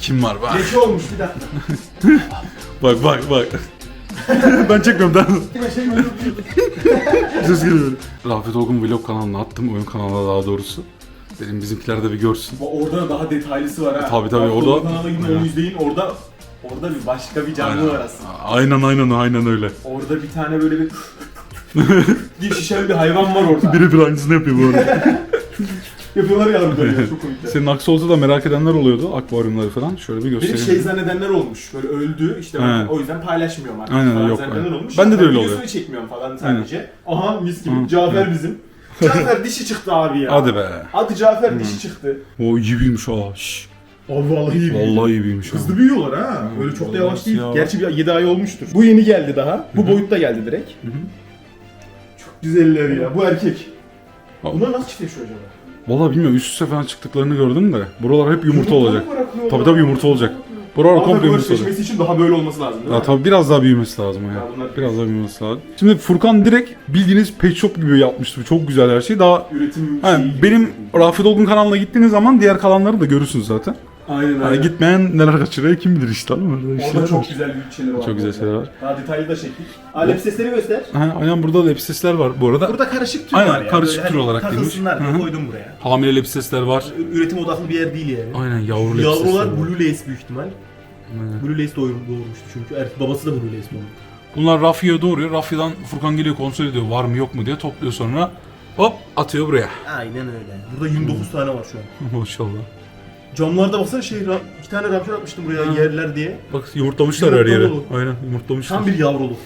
kim var bak. Leke olmuş bir dakika. Bak bak bak. ben çekmiyorum böyle Ses geliyor. Rafet Olgun vlog kanalına attım. Oyun kanalına daha doğrusu. Dedim bizimkiler de bir görsün. Orada da daha detaylısı var ha. Tabii, tabii, Bak, orada- Doğu kanalına gidin onu izleyin. Orada orada bir başka bir canlı var aslında. Aynen aynen aynen öyle. Orada bir tane böyle bir diye şişen bir hayvan var orada. Biri bir aynısını yapıyor bu arada. Yapıyorlar ya ya çok komik. Senin aksi olsa da merak edenler oluyordu. Akvaryumları falan. Şöyle bir Beni göstereyim. şey zannedenler olmuş. Böyle öldü işte He. o yüzden paylaşmıyorum artık Aynen, falan yok, zannedenler aynen. olmuş. Bende de Ben öyle videosunu oluyor. çekmiyorum falan sadece. Aha mis gibi. Cafer bizim. Cafer dişi çıktı abi ya. Hadi be. Hadi Cafer dişi çıktı. O iyi büyümüş ha. Şş. Abi vallahi iyi. Vallahi iyi büyümüş ha. Hızlı büyüyorlar ha. Öyle çok da yavaş değil. ya. Gerçi bir 7 ay olmuştur. Bu yeni geldi daha. Bu boyutta geldi direkt. Çok güzeller ya. Bu erkek. Ha. Bunlar nasıl çiftleşiyor acaba? Vallahi bilmiyorum üst üste falan çıktıklarını gördüm de. Buralar hep yumurta olacak. Tabii tabii yumurta olacak. Buralar komple tabii yumurta olacak. seçmesi için daha böyle olması lazım değil Ya mi? tabii biraz daha büyümesi lazım ya. Ya bunlar- Biraz daha büyümesi lazım. Şimdi Furkan direkt bildiğiniz pet shop gibi yapmıştı. Çok güzel her şey. Daha Üretim hani şeyi- benim Rafet Olgun kanalına gittiğiniz zaman diğer kalanları da görürsünüz zaten. Aynen Hani aynen. gitmeyen neler kaçırıyor kim bilir işte ama bir Orada şeyler çok var. güzel bir şeyler var. Çok güzel şeyler var. Daha detaylı da çektik. Alep sesleri göster. Ha, aynen burada da lepsesler var bu arada. Burada karışık tür Aynen, var ya. karışık Böyle tür hani olarak takılsınlar girmiş. diye Hı koydum buraya. Hamile lepsesler var. Ü- Üretim odaklı bir yer değil yani. Aynen yavru lepsesler Yavrular var. Blue Lace büyük ihtimal. Blue Lace doğur, doğurmuştu çünkü. Erkek babası da Blue Lace doğurmuş. Bunlar Rafya'ya doğuruyor. Rafya'dan Furkan geliyor kontrol ediyor var mı yok mu diye topluyor sonra. Hop atıyor buraya. Aynen öyle. Burada 29 tane var şu an. Maşallah. Camlarda baksana şey, ra- iki tane raptor atmıştım buraya yerler diye. Bak yumurtlamışlar her yere. Yumurta Aynen yumurtlamışlar. Tam bir yavruluk.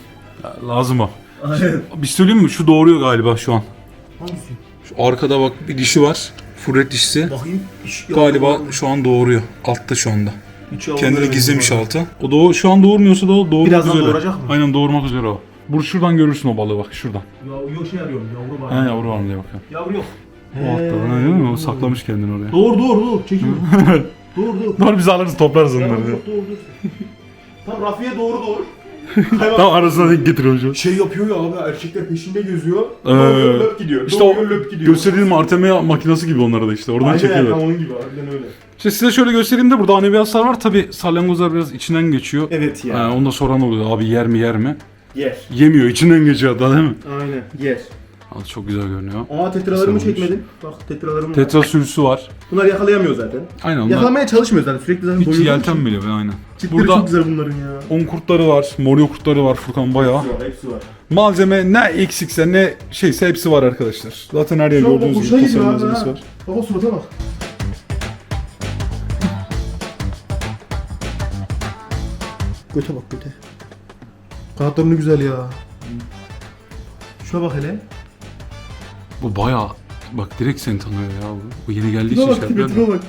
Ya, lazım o. Aynen. Bir söyleyeyim mi? Şu doğuruyor galiba şu an. Hangisi? Şu arkada bak bir dişi var. Furret dişisi. Bakayım. iş Galiba yavru- şu an doğuruyor. Altta şu anda. Kendini gizlemiş alta. O doğu şu an doğurmuyorsa da o doğurmak Birazdan üzere. doğuracak mı? Aynen doğurmak üzere o. Bur şuradan görürsün o balığı bak şuradan. Ya, yok şey arıyorum yavru var. Ha yavru var mı diye bakıyorum. Yavru yok. O altta. Ha, değil mi? O saklamış kendini oraya. Doğru doğru doğru çekiyor. doğru doğru. Doğru biz alırız toplarız onları. Doğru doğru. Tam Rafiye doğru doğru. Tam arasına denk getiriyorum. Şey yapıyor ya abi erkekler peşinde geziyor. Ee, Doğuyor, löp gidiyor. İşte Doğuyor, o löp gidiyor. gösterdiğim Artemia makinesi gibi onlara da işte. Oradan Aynen çekiyorlar. tam onun gibi harbiden öyle. İşte size şöyle göstereyim de burada anebiyaslar var. Tabi salyangozlar biraz içinden geçiyor. Evet Yani onu da soran oluyor. Abi yer mi yer mi? Yer. Yemiyor. içinden geçiyor hatta değil mi? Aynen yer. Abi çok güzel görünüyor. Aa tetralarımı Güzel olmuş. çekmedin. Bak tetralarım var. Tetra sürüsü var. Bunlar yakalayamıyor zaten. Aynen onlar. Yakalamaya çalışmıyor zaten sürekli zaten Hiç doyurduğu yelten bile be aynen. Çipleri çok Burada güzel bunların ya. on kurtları var. Moryo kurtları var Furkan bayağı. Hepsi var, hepsi var. Malzeme ne eksikse ne şeyse hepsi var arkadaşlar. Zaten her yer Şu an gördüğünüz hoşuna gibi gidiyor tasarım abi malzemesi ha. var. Baba surata bak. Göte bak göte. Kanatlarını güzel ya. Şuna bak hele. Bu bayağı bak direkt seni tanıyor ya bu. Bu yeni geldiği için Tipe bak şey yapıyor. tipe bak.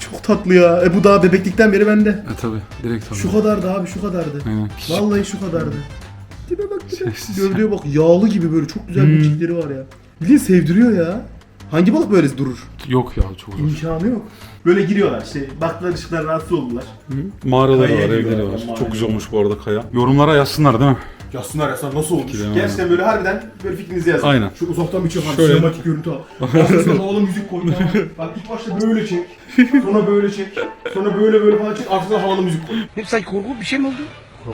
Çok tatlı ya. E bu daha bebeklikten beri bende. E tabi direkt tanıyor. Şu kadardı abi şu kadardı. Aynen. Vallahi şu kadardı. Tipe bak tipe. Gövdeye bak yağlı gibi böyle çok güzel Hmm. bıçıkları var ya. Bildiğin sevdiriyor ya. Hangi balık böyle durur? Yok ya çok zor. İmkanı yok. Böyle giriyorlar işte baktılar ışıklar rahatsız oldular. Mağaraları Kayaya var, evleri var. mağaraya Çok güzel olmuş bu arada kaya. Yorumlara yazsınlar değil mi? Yazsınlar yazsınlar nasıl olmuş? Fikirlerini Gerçekten böyle harbiden böyle fikrinizi yazın. Aynen. Şu uzaktan bir çek Şöyle. sinematik görüntü al. Arkasına havalı müzik koy. tamam. Bak ilk başta böyle çek. Sonra böyle çek. Sonra böyle böyle falan çek. Arkasına havalı müzik koy. Ne sanki korku bir şey mi oldu?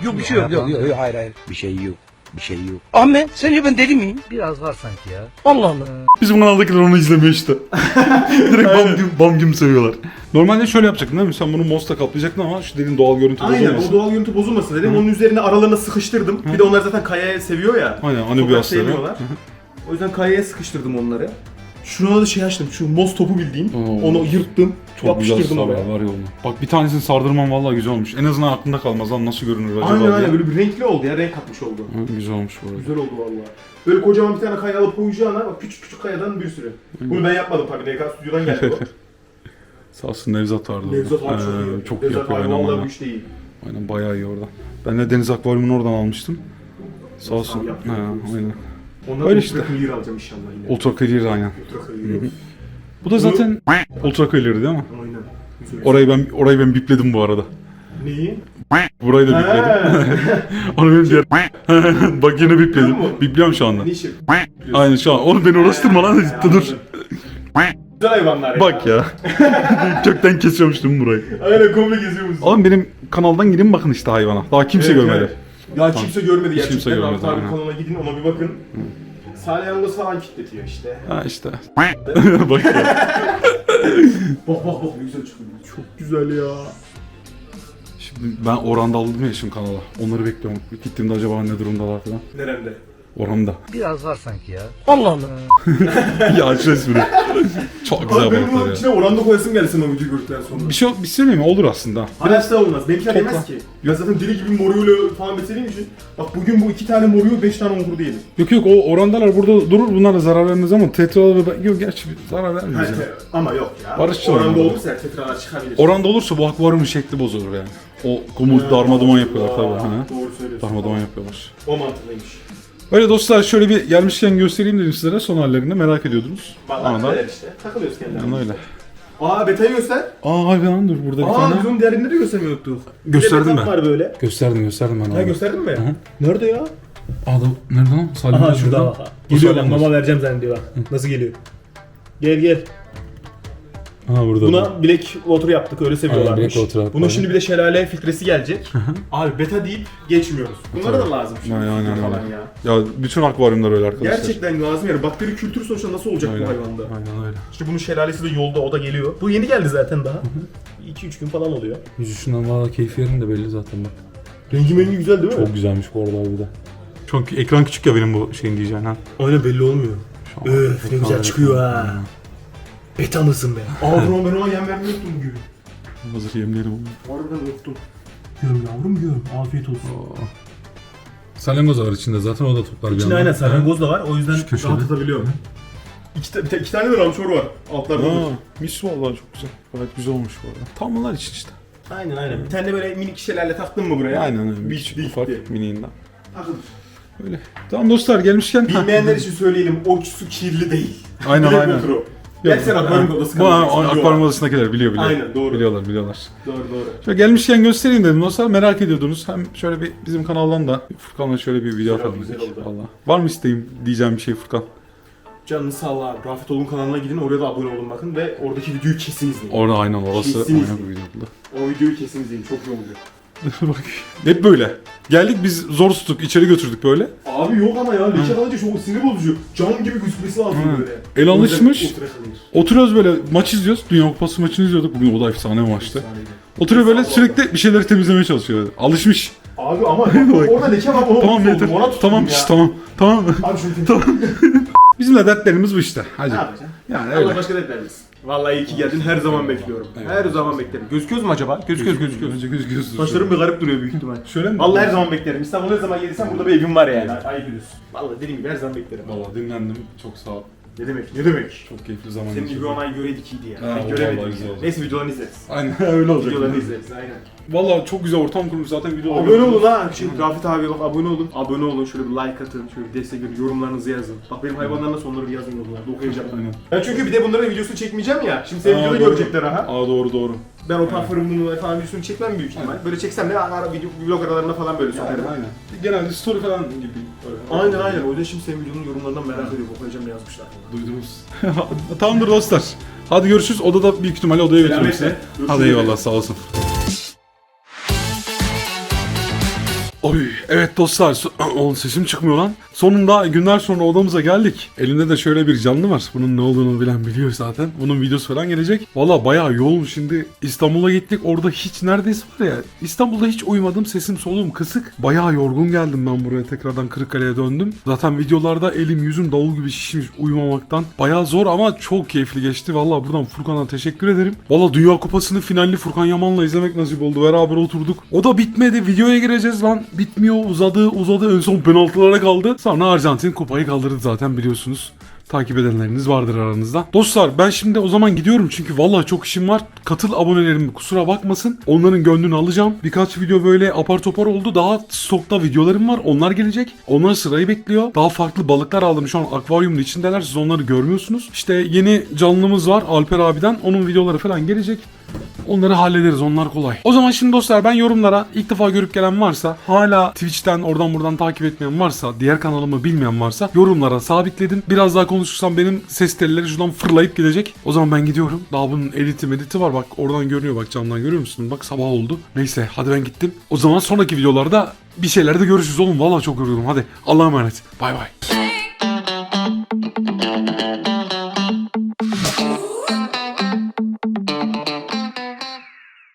Yok bir şey. Yok yok, yok hayır hayır. Bir şey yok. Bir şey yok. Ahmet sence ben deli miyim? Biraz var sanki ya. Allah Allah. Bizim kanaldakiler onu izlemiyor işte. Direkt bam güm, bam güm seviyorlar. Normalde şöyle yapacaktın değil mi? Sen bunu mosla kaplayacaktın ama şu dediğin doğal görüntü Aynen o bozulmasın. doğal görüntü bozulmasın dedim. Onun üzerine aralarına sıkıştırdım. Bir de onlar zaten kayaya seviyor ya. Aynen Toprak anibiyasları. sevmiyorlar. O yüzden kayaya sıkıştırdım onları. Şuna da şey açtım. Şu moz topu bildiğin. Oo. Onu yırttım. Çok güzel yapıştırdım sarıyor oraya. var yoluna. Bak bir tanesini sardırman vallahi güzel olmuş. En azından aklında kalmaz lan nasıl görünür acaba Aynen diye. aynen böyle bir renkli oldu ya. Renk katmış oldu. Hı, güzel olmuş bu arada. Güzel oldu vallahi. Böyle kocaman bir tane kaya alıp koyacağına bak küçük küçük kayadan bir sürü. Bunu ben yapmadım tabii. NK stüdyodan geldi o. Sağ olsun Nevzat vardı orada. Nevzat abi çok Ee, iyi. Çok iyi Nevzat yapıyor abi aynen vallahi bu aynen. iş değil. Aynen bayağı iyi orada. Ben de deniz akvaryumunu oradan almıştım. Sağ olsun. Abi Ha, yapıyor. aynen. Ondan Öyle Öyle işte. işte. clear alacağım inşallah yine. Ultra clear aynen. Ultra clear. Bu da zaten ultra clear değil mi? Aynen. Güzel. Orayı ben orayı ben bipledim bu arada. Neyi? Burayı da bipledim. Onu benim diğer... Bak yine bipledim. Musun? Bipliyorum şu anda. İşi? Aynen şu an. Onu beni uğraştırma lan. Dur. Güzel hayvanlar ya. Bak ya. Kökten kesiyormuştum burayı. Aynen komple geziyoruz. Oğlum benim kanaldan gidin bakın işte hayvana. Daha kimse Evet, görmedi. evet. Ya kimse görmedi Hiç gerçekten. kimse görmedi, aynen. kanalına gidin ona bir bakın. Salih Yalnız falan kitletiyor işte. Ha işte. bak ya. Bak bak bak ne güzel çıkıyor. Çok güzel ya. Şimdi ben Oranda aldım ya şimdi kanala. Onları bekliyorum. Gittiğimde acaba ne durumdalar falan. Neremde? Oranda. Biraz var sanki ya. Allah Allah. ya aç resmini. Çok güzel Abi benim balıklar ya. içine oranda koyasım geldi sen o videoyu gördükten sonra. Bir şey, bir şey söyleyeyim mi? Olur aslında. Biraz da olmaz. Benimkiler Çok yemez ki. Ya zaten deli gibi moruyla falan beslediğim için. Bak bugün bu iki tane moruyu beş tane ongur diyelim. Yok yok o orandalar burada durur bunlar da zarar vermez ama tetraları ben... Yok gerçi zarar vermez ya. Ama yok ya. Barışçıl Oranda onlar. olursa tekrarlar çıkabilir. Oranda olursa bu akvaryumun şekli bozulur yani. O kumu darma duman yapıyorlar tabii. Hani. Doğru söylüyorsun. Darma duman yapıyorlar. O mantıklıymış. Öyle dostlar şöyle bir gelmişken göstereyim dedim sizlere son hallerini merak ediyordunuz. Da güzel işte. Takılıyoruz yani öyle. Aa betayı göster. Aa hayır lan dur burada bir Aa tane. biz onun diğerini de göstermeyi unuttuk. Gösterdim ben. var böyle. Gösterdim gösterdim ben Ha abi. gösterdin mi? hı. Nerede ya? Aa da nerede lan? Salim Aha şurada. Geliyor bak mama vereceğim zannediyor bak. Nasıl geliyor? Gel gel. Ha burada. Buna Black Water yaptık öyle seviyorlarmış. Black Water yaptık, Bunun aynen. şimdi bir de şelale filtresi gelecek. Abi beta deyip geçmiyoruz. Bunlara da lazım şimdi Aynen, aynen, falan aynen. ya. Ya bütün akvaryumlar öyle arkadaşlar. Gerçekten lazım yani. Bakteri kültürü sonuçta nasıl olacak Aynen. bu hayvanda? Aynen öyle. İşte bunun şelalesi de yolda o da geliyor. Bu yeni geldi zaten daha. 2-3 gün falan oluyor. Yüzüşünden valla keyfi yerinde belli zaten bak. Rengi mengi güzel değil mi? Çok güzelmiş bu arada abi de. Çok ekran küçük ya benim bu şeyin diyeceğin ha. Aynen belli olmuyor. Şu an Öf ne güzel çıkıyor ha. Beta mısın be? Bro ben ona yem unuttum bugün. Hazır yemleyelim onu. Harbiden unuttum. Görüm yavrum görüm. Afiyet olsun. Salyangoz var içinde zaten o da toplar bir İçinde yandan. aynen salyangoz da var. O yüzden Şu köşede. İki, ta- iki tane de ramçor var. Altlarda. Aa, mis vallahi çok güzel. Gayet güzel olmuş bu arada. Tam bunlar için işte. Aynen aynen. Bir tane de böyle minik şelale taktın mı buraya? Aynen öyle. Bir- Küçük bir- ufak miniğinden. Takılır. Öyle. Tamam dostlar gelmişken. Bilmeyenler için söyleyelim. O su kirli değil. Aynen aynen. Water o. Gerçekten akvaryum odası Bu kalacak. akvaryum odasındakiler biliyor biliyor. Aynen, doğru. Biliyorlar biliyorlar. Doğru doğru. Şöyle gelmişken göstereyim dedim dostlar merak ediyordunuz. Hem şöyle bir bizim kanaldan da Furkan'la şöyle bir video Güzel atalım oldu, dedik. güzel oldu. Valla. Var mı isteğim diyeceğim bir şey Furkan? Canını abi. Rafet Olun kanalına gidin oraya da abone olun bakın ve oradaki videoyu kesin izleyin. Orada aynen orası Kesinlikle. aynen bir video. O videoyu kesin izleyin çok iyi oluyor. Bak hep böyle. Geldik biz zor tuttuk içeri götürdük böyle. Abi yok ama ya leke kalınca çok sinir bozucu. Cam gibi gözükmesi lazım Hı. böyle. El alışmış. kalır. Oturuyoruz böyle maç izliyoruz. Dünya Kupası maçını izliyorduk. Bugün o da efsane bir maçtı. Efsaneydi. Oturuyor böyle sürekli bir şeyleri temizlemeye çalışıyor. Alışmış. Abi ama orada leke var ona Tamam yeter. Tamam şş, tamam. Tamam. Abi şunu tamam. Bizim de dertlerimiz bu işte. Hadi. Ne yapacaksın? Yani Allah öyle. başka etmez. Vallahi iyi ki geldin her zaman bekliyorum. Her zaman beklerim. Gözüküyoruz mu acaba? Gözüküyoruz gözüküyoruz. Önce göz göz. Saçlarım bir garip duruyor büyük ihtimal. Şöyle mi? Vallahi her zaman beklerim. İstanbul'a ne zaman gelirsen burada bir evim var yani. Ayıp ediyorsun. Vallahi dediğim gibi her zaman beklerim. Valla dinlendim. Çok sağ ol. Ne demek? Ne demek? Çok keyifli zaman Senin gibi geçirdim. onay göreydik iyiydi ya. Ha, ben o göremedim. vallahi güzel oldu. Neyse videolarını izleriz. Aynen öyle olacak. Videolarını izleriz aynen. Valla çok güzel ortam kurmuş zaten video Abone olun ha. Şey, Rafet abi bak abone olun. Abone olun. Şöyle bir like atın. Şöyle bir destek verin. Yorumlarınızı yazın. Bak benim hayvanlar nasıl onları bir yazın yorumlarda. Okuyacağım. Aynen. Ben çünkü bir de bunların videosunu çekmeyeceğim ya. Şimdi senin Aa, videoda doğru. görecekler ha. Aa doğru doğru. Ben o parfümünü falan videosunu çekmem büyük ihtimal. Böyle çeksem de ara video vlog aralarında falan böyle sokarım. aynen. Genelde story falan gibi. Öyle. Aynen aynen. O yüzden şimdi senin videonun yorumlarından merak ediyorum. Okuyacağım ne yazmışlar. Duydunuz. Tamamdır dostlar. Hadi görüşürüz. Odada büyük ihtimalle odaya. Selametle. Hadi eyvallah sağ olsun. Evet dostlar so- sesim çıkmıyor lan. Sonunda günler sonra odamıza geldik. Elimde de şöyle bir canlı var. Bunun ne olduğunu bilen biliyor zaten. Bunun videosu falan gelecek. Valla bayağı yoğun şimdi İstanbul'a gittik. Orada hiç neredeyse var ya İstanbul'da hiç uyumadım. Sesim soluğum kısık. Bayağı yorgun geldim ben buraya tekrardan Kırıkkale'ye döndüm. Zaten videolarda elim yüzüm davul gibi şişmiş uyumamaktan. Bayağı zor ama çok keyifli geçti. Valla buradan Furkan'a teşekkür ederim. Valla Dünya Kupası'nı finalli Furkan Yaman'la izlemek nasip oldu. Beraber oturduk. O da bitmedi. Videoya gireceğiz lan. Bitmiyor. Uzadı uzadı. En son penaltılara kaldı. Sonra Arjantin kupayı kaldırdı zaten biliyorsunuz. Takip edenleriniz vardır aranızda. Dostlar ben şimdi o zaman gidiyorum çünkü vallahi çok işim var. Katıl abonelerim kusura bakmasın. Onların gönlünü alacağım. Birkaç video böyle apar topar oldu. Daha stokta videolarım var. Onlar gelecek. Onlar sırayı bekliyor. Daha farklı balıklar aldım. Şu an akvaryumun içindeler. Siz onları görmüyorsunuz. İşte yeni canlımız var Alper abiden. Onun videoları falan gelecek. Onları hallederiz onlar kolay. O zaman şimdi dostlar ben yorumlara ilk defa görüp gelen varsa hala Twitch'ten oradan buradan takip etmeyen varsa diğer kanalımı bilmeyen varsa yorumlara sabitledim. Biraz daha konuşursam benim ses telleri şuradan fırlayıp gidecek. O zaman ben gidiyorum. Daha bunun editi mediti var bak oradan görünüyor bak camdan görüyor musun? Bak sabah oldu. Neyse hadi ben gittim. O zaman sonraki videolarda bir şeylerde görüşürüz oğlum. Valla çok yoruldum. Hadi Allah'a emanet. Bay bay.